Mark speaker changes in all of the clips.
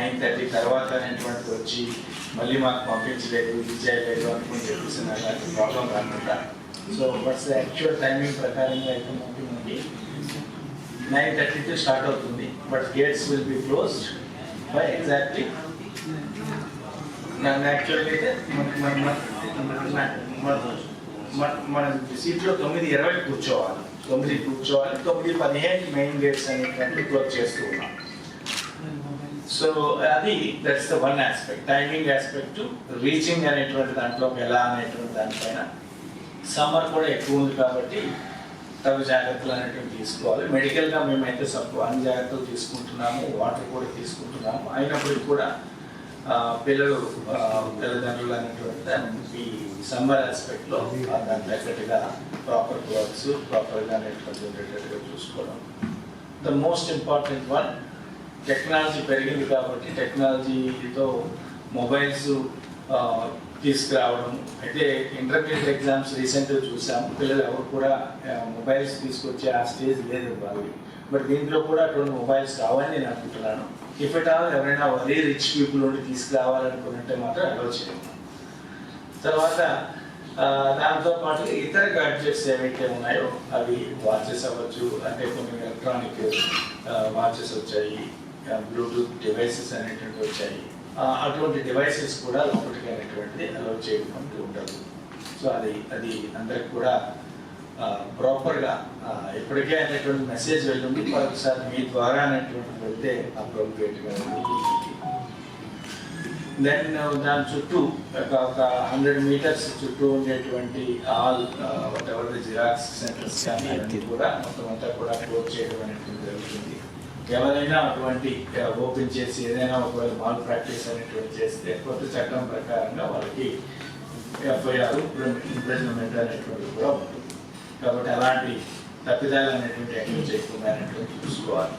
Speaker 1: Nine thirty తర్వాత అనేటువంటిది వచ్చి మళ్ళీ మాకు పంపించలేదు. ఇది చేయలేదు అనుకుని చెప్పేసి నాకు అది ప్రాబ్లం రాకుండా. సో బట్స్ యాక్చువల్ టైమింగ్ ప్రకారంగా అయితే మనకి మనకి నైన్ థర్టీతో స్టార్ట్ అవుతుంది. But gates will be closed by exactly నన్ను యాక్చువల్గా అయితే మనకి మన- మన సీట్లో తొమ్మిది ఇరవై కూర్చోవాలి. తొమ్మిది కూర్చోవాలి. తొమ్మిది పదిహేను మెయిన్ గేట్స్ అనేటువంటి క్లోజ్ చేస్తూ ఉన్నాం. సో అది that's the one aspect timing aspect reaching అనేటువంటి దాంట్లో ఎలా అనేటువంటి దానిపైన సమ్మర్ కూడా ఎక్కువ ఉంది కాబట్టి తగు జాగ్రత్తలు అనేటువంటి తీసుకోవాలి. మెడికల్గా మేమైతే సబ్ అన్ని జాగ్రత్తలు తీసుకుంటున్నాము వాటర్ కూడా తీసుకుంటున్నాము. అయినప్పటికీ కూడా పిల్లలు తల్లిదండ్రులు అనేటువంటి ఈ సమ్మర్ ఆస్పెక్ట్లో దాని తగ్గట్టుగా ప్రాపర్ క్లాత్స్ ప్రాపర్గా అనేటువంటి ఉండేటట్టుగా చూసుకోవడం. The most important one technology పెరిగింది కాబట్టి టెక్నాలజీతో మొబైల్స్ తీసుకురావడం అయితే ఇంటర్మీడియట్ ఎగ్జామ్స్ రీసెంట్గా చూసాము. పిల్లలు ఎవరు కూడా మొబైల్స్ తీసుకొచ్చే ఆ స్టేజ్ లేదు వాళ్ళకి. బట్ దీంట్లో కూడా అటువంటి మొబైల్స్ కావాలని నేను అనుకుంటున్నాను. ఇఫ్ ఎట్ ఆల్ ఎవరైనా వెరీ రిచ్ పీపుల్ నుండి తీసుకురావాలనుకుంటే మాత్రం అలో చేయము తర్వాత దాంతో పాటు ఇతర గాడ్జెట్స్ ఏవైతే ఉన్నాయో అవి వాచెస్ అవ్వచ్చు అంటే కొన్ని ఎలక్ట్రానిక్ వాచెస్ వచ్చాయి. బ్లూటూత్ డివైసెస్ అనేటువంటివి వచ్చాయి. అటువంటి డివైసెస్ కూడా లోపలికి అనేటువంటిది అలౌ చేయడం ఉండదు. సో అది అది అందరికి కూడా ప్రాపర్గా ఇప్పటికే అనేటువంటి మెసేజ్ వెళ్ళింది ఒకసారి మీ ద్వారా అనేటువంటి వెళ్తే అప్రోప్రియేట్గా దెన్ దాని చుట్టూ ఒక ఒక హండ్రెడ్ మీటర్స్ చుట్టూ ఉండేటువంటి all whatever Xerox centres కానీ అన్ని కూడా మొత్తం అంతా కూడా క్లోజ్ చేయడం అనేటువంటి జరుగుతుంది. ఎవరైనా అటువంటి ఓపెన్ చేసి ఏదైనా ఒకవేళ మాల్ ప్రాక్టీస్ అనేటువంటి చేస్తే కొత్త చట్టం ప్రకారంగా వాళ్ళకి ఎఫ్ఐఆర్ ఇంప్రెజ్మెంట్ అనేటువంటి కూడా ఉంటుంది. కాబట్టి అలాంటి తప్పిదాలు అనేటువంటి ఎక్కడ చేయకుండా అనేటువంటి చూసుకోవాలి.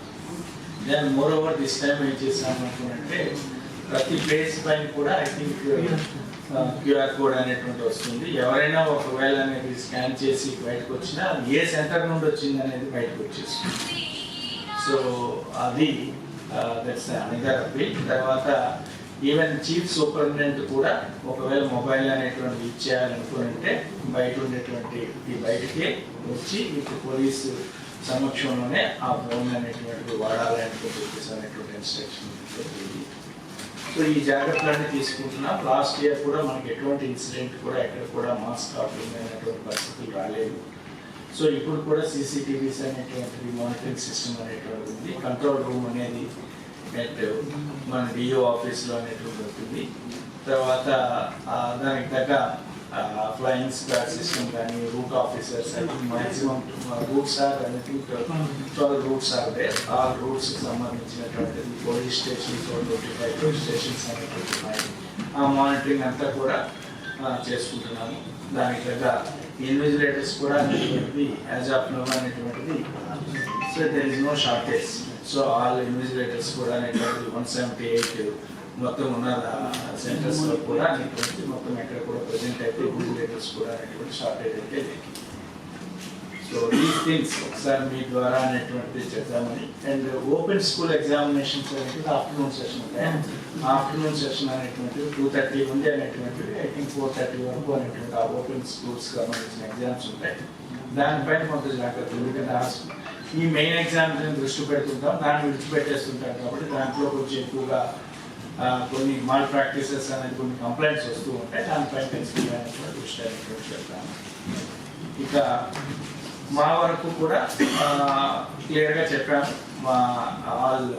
Speaker 1: దాని మోర్ ఓవర్ దిస్ టైం ఏం చేసాము అనుకుంటే ప్రతి ప్లేస్ పైన కూడా ఐ థింక్ క్యూఆర్ కోడ్ అనేటువంటి వస్తుంది. ఎవరైనా ఒకవేళ అనేది స్కాన్ చేసి బయటకు వచ్చినా ఏ సెంటర్ నుండి వచ్చింది అనేది బయటకు వచ్చేస్తుంది. సో అది దట్స్ అనదర్ తర్వాత ఈవెన్ చీఫ్ సూపరింటెండెంట్ కూడా ఒకవేళ మొబైల్ అనేటువంటి ఇచ్చేయాలనుకుంటే బయట ఉండేటువంటి బయటికి వచ్చి మీకు పోలీసు సమక్షంలోనే ఆ ఫోన్ అనేటువంటి వాడాలనేటువంటి చెప్పేసి అనేటువంటి ఇన్స్ట్రక్షన్ సో ఈ జాగ్రత్తలన్నీ తీసుకుంటున్నాం. లాస్ట్ ఇయర్ కూడా మనకి ఎటువంటి ఇన్సిడెంట్ కూడా ఎక్కడ కూడా మాస్క్ కావడం అనేటువంటి పరిస్థితులు రాలేదు. సో ఇప్పుడు కూడా సీసీటీవీస్ అనేటువంటి మానిటరింగ్ సిస్టమ్ అనేటువంటి ఉంది. కంట్రోల్ రూమ్ అనేది నెట్ మన డిఓ ఆఫీస్లో అనేటువంటి ఉంటుంది. తర్వాత దానికి తగ్గ ఫ్లయింగ్ స్క్వాడ్ సిస్టమ్ కానీ రూట్ ఆఫీసర్స్ అని maximum routes or anything twelve routes or ఆ రూట్స్ సంబంధించినటువంటి police stations twenty five police stations అనేటువంటి ఉన్నాయి. ఆ మానిటరింగ్ అంతా కూడా చేసుకుంటున్నాము. దానికి తగ్గ ఇన్విజిలేటర్స్ కూడా అనేటువంటిది యాజ్ ఆఫ్ నో అనేటువంటిది so there is no shortage so all invigilators కూడా అనేటువంటిది వన్ సెవెంటీ ఎయిట్ మొత్తం ఉన్న సెంటర్స్లో కూడా అనేటువంటి మొత్తం ఎక్కడ కూడా ప్రజెంట్ అయితే ఇన్విజిలేటర్స్ కూడా అనేటువంటి షార్టేజ్ అయితే లేదు. సో దీస్ థింగ్స్ ఒకసారి మీ ద్వారా అనేటువంటిది చేద్దామని అండ్ ఓపెన్ స్కూల్ ఎగ్జామినేషన్స్ అనేటువంటి ఆఫ్టర్నూన్ సెషన్ ఉంటాయి. ఆఫ్టర్నూన్ సెషన్ అనేటువంటిది టూ థర్టీ ఉంది అనేటువంటిది ఐ థింక్ ఫోర్ థర్టీ వరకు అనేటువంటి ఆ ఓపెన్ స్కూల్స్ సంబంధించిన ఎగ్జామ్స్ ఉంటాయి. దానిపైన కొంత జాగ్రత్త ఎందుకంటే ఈ మెయిన్ ఎగ్జామ్స్ దృష్టి పెడుతుంటాం దాన్ని విడిచిపెట్టేస్తుంటాం కాబట్టి దాంట్లో కొంచెం ఎక్కువగా కొన్ని మాల్ ప్రాక్టీసెస్ అనేది కొన్ని కంప్లైంట్స్ వస్తూ ఉంటాయి. దానిపైన అనేటువంటి దృష్టి అనేటువంటి పెడతాము ఇక మా వరకు కూడా క్లియర్గా చెప్పాను. మా ఆల్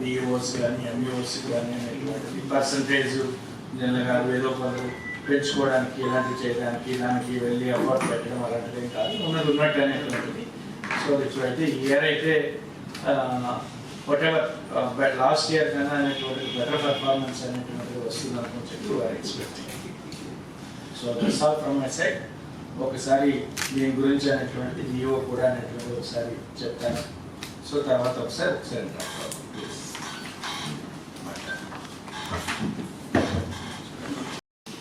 Speaker 1: డిఓస్ కానీ ఎంఈఓస్ కానీ అనేటువంటిది పర్సంటేజ్ జనరల్గా ఏదో ఒకరు పెంచుకోవడానికి ఇలాంటివి చేయడానికి దానికి వెళ్ళి అవార్డు పెట్టడం అలాంటిది ఏం కాదు. ఉన్నది ఉన్నట్టు అనేటువంటిది సో ఇప్పుడైతే ఇయర్ అయితే వాట్ ఎవర్ లాస్ట్ ఇయర్ కన్నా అనేటువంటి బెటర్ పర్ఫార్మెన్స్ అనేటువంటిది వస్తుంది అనుకుని చెప్పి వారు expect so that's all from my side ఒకసారి దీని గురించి అనేటువంటి జియో కూడా అనేటువంటి ఒకసారి చెప్తాను. సో తర్వాత ఒకసారి ఒకసారి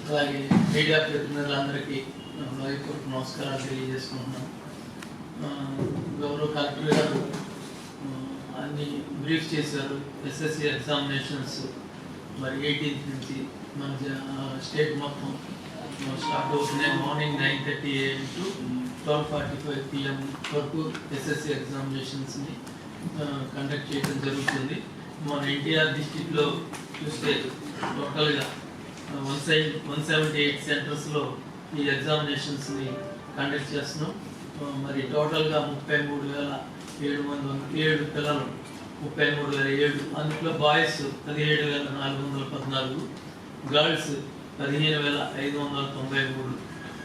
Speaker 2: అలాగే మీడియా ప్రతినిధులందరికీ హృదయపూర్వక నమస్కారాలు తెలియజేసుకుంటున్నాం. గౌరవ కలెక్టర్ గారు అన్ని బ్రీఫ్ చేశారు. ఎస్ఎస్సి ఎగ్జామినేషన్స్ మరి ఎయిటీన్త్ నుంచి మన స్టేట్ మొత్తం స్టార్ట్ అవుతున్నాయి morning nine thirty AM to twelve forty five PM వరకు ఎస్ఎస్సి ఎగ్జామినేషన్స్ని కండక్ట్ చేయడం జరుగుతుంది. మన ఎన్టీఆర్ డిస్టిక్లో చూస్తే టోటల్గా one side one seventy eight సెంటర్స్లో ఈ ఎగ్జామినేషన్స్ని కండక్ట్ చేస్తున్నాం. మరి టోటల్గా ముప్పై మూడు వేల ఏడు మంది ఏడు పిల్లలు ముప్పై మూడు వేల ఏడు. అందులో బాయ్స్ పదిహేడు వేల నాలుగు వందల పద్నాలుగు గర్ల్స్ పదిహేను వేల ఐదు వందల తొంభై మూడు.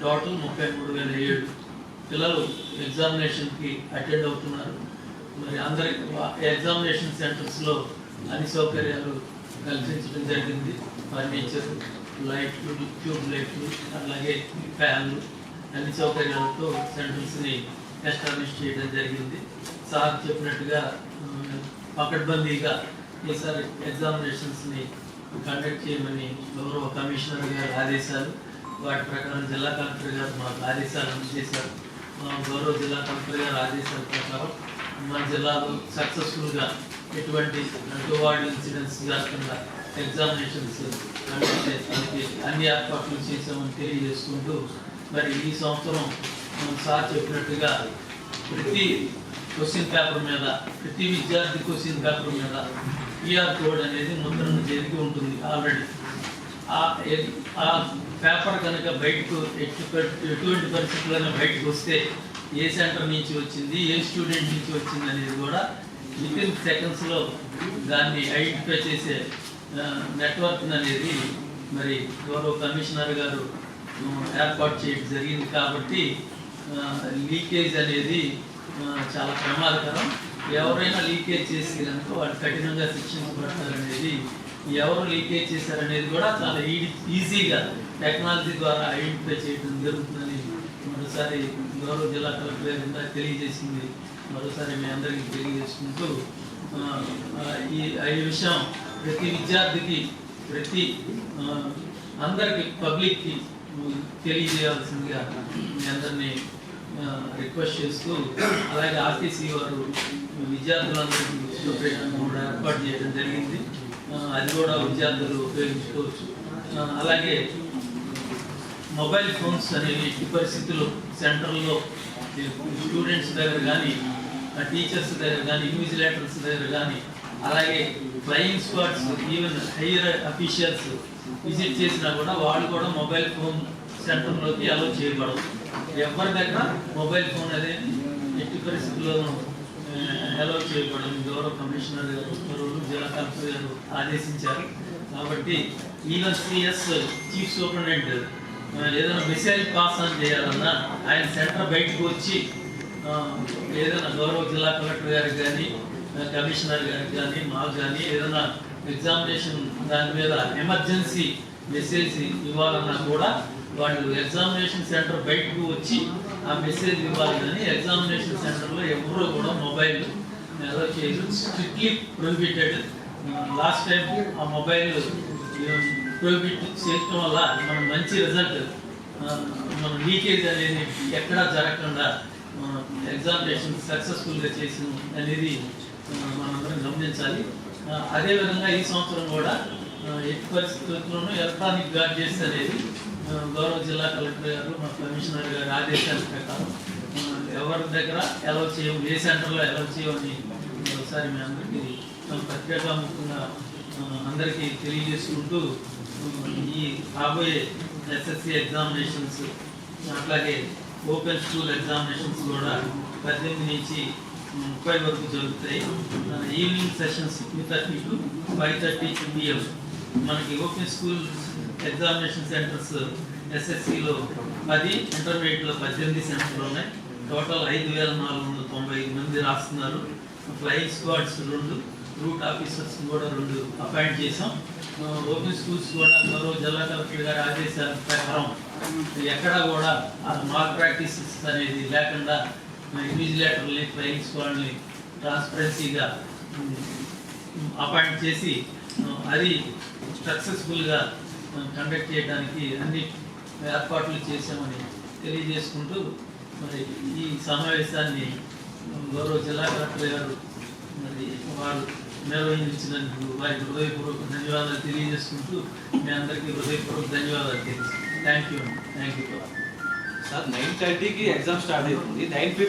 Speaker 2: టోటల్ ముప్పై మూడు వేల ఏడు. పిల్లలు ఎగ్జామినేషన్కి అటెండ్ అవుతున్నారు. మరి అందరికి ఎగ్జామినేషన్ సెంటర్స్లో అన్ని సౌకర్యాలు కల్పించడం జరిగింది. ఫర్నిచర్ లైట్లు ట్యూబ్ లైట్లు అలాగే ఫ్యాన్లు అన్ని సౌకర్యాలతో సెంటర్స్ని ఎస్టాబ్లిష్ చేయడం జరిగింది. సార్ చెప్పినట్టుగా పకడ్బందీగా ఈసారి ఎగ్జామినేషన్స్ని కండక్ట్ చేయమని గౌరవ కమిషనర్ గారు ఆదేశాలు వాటి ప్రకారం జిల్లా కలెక్టర్ గారు మాకు ఆదేశాలు అందజేశారు. మా గౌరవ జిల్లా కలెక్టర్ గారు ఆదేశాల ప్రకారం మన జిల్లాలో సక్సెస్ఫుల్గా ఎటువంటి అడ్డువాడి ఇన్సిడెంట్స్ కాకుండా ఎగ్జామినేషన్స్ కండక్ట్ చేయడానికి అన్ని ఏర్పాట్లు చేసామని తెలియజేసుకుంటూ మరి ఈ సంవత్సరం మనం సార్ చెప్పినట్టుగా ప్రతి క్వశ్చన్ పేపర్ మీద ప్రతి విద్యార్థి క్వశ్చన్ పేపర్ మీద ఈఆర్ కోడ్ అనేది ముద్రణ జరిగి ఉంటుంది ఆల్రెడీ ఆ పేపర్ కనుక బయటకు ఎటువంటి పరిస్థితుల్లో బయటకు వస్తే ఏ సెంటర్ నుంచి వచ్చింది ఏ స్టూడెంట్ నుంచి వచ్చింది అనేది కూడా విత్ ఇన్ సెకండ్స్లో దాన్ని ఐడెంటిఫై చేసే నెట్వర్క్ అనేది మరి గౌరవ కమిషనర్ గారు ఏర్పాటు చేయడం జరిగింది కాబట్టి లీకేజ్ అనేది చాలా ప్రమాదకరం. ఎవరైనా లీకేజ్ చేస్తే కనుక వాళ్ళు కఠినంగా శిక్షించబడతారనేది ఎవరు లీకేజ్ చేశారనేది కూడా చాలా ఈ- ఈజీగా టెక్నాలజీ ద్వారా ఐడెంటిఫై చేయడం జరుగుతుందని మరోసారి గౌరవ జిల్లా కలెక్టర్ గారు తెలియజేసింది. మరోసారి మీ అందరికీ తెలియజేసుకుంటూ ఈ ఈ విషయం ప్రతి విద్యార్థికి ప్రతి అందరికీ అందరికి పబ్లిక్కి తెలియజేయాల్సిందిగా మీ అందరినీ రిక్వెస్ట్ చేస్తూ అలాగే ఆర్టీసీ వారు విద్యార్థులందరికీ ప్రిపరేషన్ కూడా ఏర్పాటు చేయడం జరిగింది. అది కూడా విద్యార్థులు ఉపయోగించుకోవచ్చు. అలాగే మొబైల్ ఫోన్స్ అనేవి ఎట్టి పరిస్థితుల్లో సెంటర్లో స్టూడెంట్స్ దగ్గర కానీ టీచర్స్ దగ్గర కానీ ఇన్విజిలేటర్స్ దగ్గర కానీ అలాగే flying squads even higher officials visit చేసినా కూడా వాళ్ళు కూడా మొబైల్ ఫోన్ సెంటర్లోకి అలో చేయబడదు ఎవరి దగ్గర మొబైల్ ఫోన్ అనేది ఎట్టి పరిస్థితుల్లోనూ అలో చేయకూడదు గౌరవ కమిషనర్ గారు ఉత్తర్వులు జిల్లా కలెక్టర్ గారు ఆదేశించారు. కాబట్టి ఈవెన్ సిఎస్ చీఫ్ సూపరింటెండెంట్ ఏదైనా మెసేజ్ పాస్ ఆన్ చేయాలన్నా ఆయన సెంటర్ బయటకు వచ్చి ఏదైనా గౌరవ జిల్లా కలెక్టర్ గారికి కానీ కమిషనర్ గారికి కానీ మాకు కానీ ఏదైనా ఎగ్జామినేషన్ దాని మీద ఎమర్జెన్సీ మెసేజ్ ఇవ్వాలన్నా కూడా వాళ్ళు ఎగ్జామినేషన్ సెంటర్ బయటకు వచ్చి ఆ మెసేజ్ ఇవ్వాలి కానీ ఎగ్జామినేషన్ సెంటర్లో ఎవరు కూడా మొబైల్ అలో చేయరు. స్ట్రిక్ట్లీ ప్రొహిబిటెడ్ లాస్ట్ టైం ఆ మొబైల్ ప్రొహిబిట్ చేయటం వల్ల మనం మంచి రిజల్ట్ మన లీకేజ్ అనేది ఎక్కడా జరగకుండా ఎగ్జామినేషన్ సక్సెస్ఫుల్గా చేసిన అనేది మనందరం గమనించాలి. అదేవిధంగా ఈ సంవత్సరం కూడా ఎట్టి పరిస్థితుల్లోనూ ఎలక్ట్రానిక్ గాడ్జెట్స్ అనేది గౌరవ జిల్లా కలెక్టర్ గారు మా కమిషనర్ గారి ఆదేశాల ప్రకారం ఎవరి దగ్గర ఎలా చేయం ఏ సెంటర్లో ఎలా చేయమని ఒకసారి మీ అందరికీ ప్రత్యేక ముఖ్యంగా అందరికీ తెలియజేసుకుంటూ ఈ రాబోయే ఎస్ఎస్సి ఎగ్జామినేషన్స్ అట్లాగే ఓపెన్ స్కూల్ ఎగ్జామినేషన్స్ కూడా పద్దెనిమిది నుంచి ముప్పై వరకు జరుగుతాయి. Evening sessions three thirty to five thirty PM మనకి ఓపెన్ స్కూల్ ఎగ్జామినేషన్ సెంటర్స్ ఎస్ఎస్సిలో పది ఇంటర్మీడియట్లో పద్దెనిమిది సెంటర్లు ఉన్నాయి. టోటల్ ఐదు వేల నాలుగు వందల తొంభై ఐదు మంది రాస్తున్నారు. ఫ్లయింగ్ స్క్వాడ్స్ రెండు రూట్ ఆఫీసర్స్ కూడా రెండు అపాయింట్ చేసాం ఓపెన్ స్కూల్స్ కూడా గౌరవ జిల్లా కలెక్టర్ గారి ఆదేశాల ప్రకారం ఎక్కడా కూడా మాల్ ప్రాక్టీసెస్ అనేది లేకుండా ఇన్విజిలేటర్ని ఫ్లయింగ్ స్క్వాడ్ని ట్రాన్స్పరెన్సీగా అపాయింట్ చేసి అది సక్సెస్ఫుల్గా కండక్ట్ చేయడానికి అన్ని ఏర్పాట్లు చేశామని తెలియజేసుకుంటూ మరి ఈ సమావేశాన్ని గౌరవ జిల్లా కలెక్టర్ గారు మరి వారు నిర్వహించినందుకు వారికి హృదయపూర్వక ధన్యవాదాలు తెలియజేసుకుంటూ మీ అందరికీ హృదయపూర్వక ధన్యవాదాలు తెలియజేస్తాను thank you thank you
Speaker 3: sir nine థర్టీకి ఎగ్జామ్ స్టార్ట్ అవుతుంది. నైన్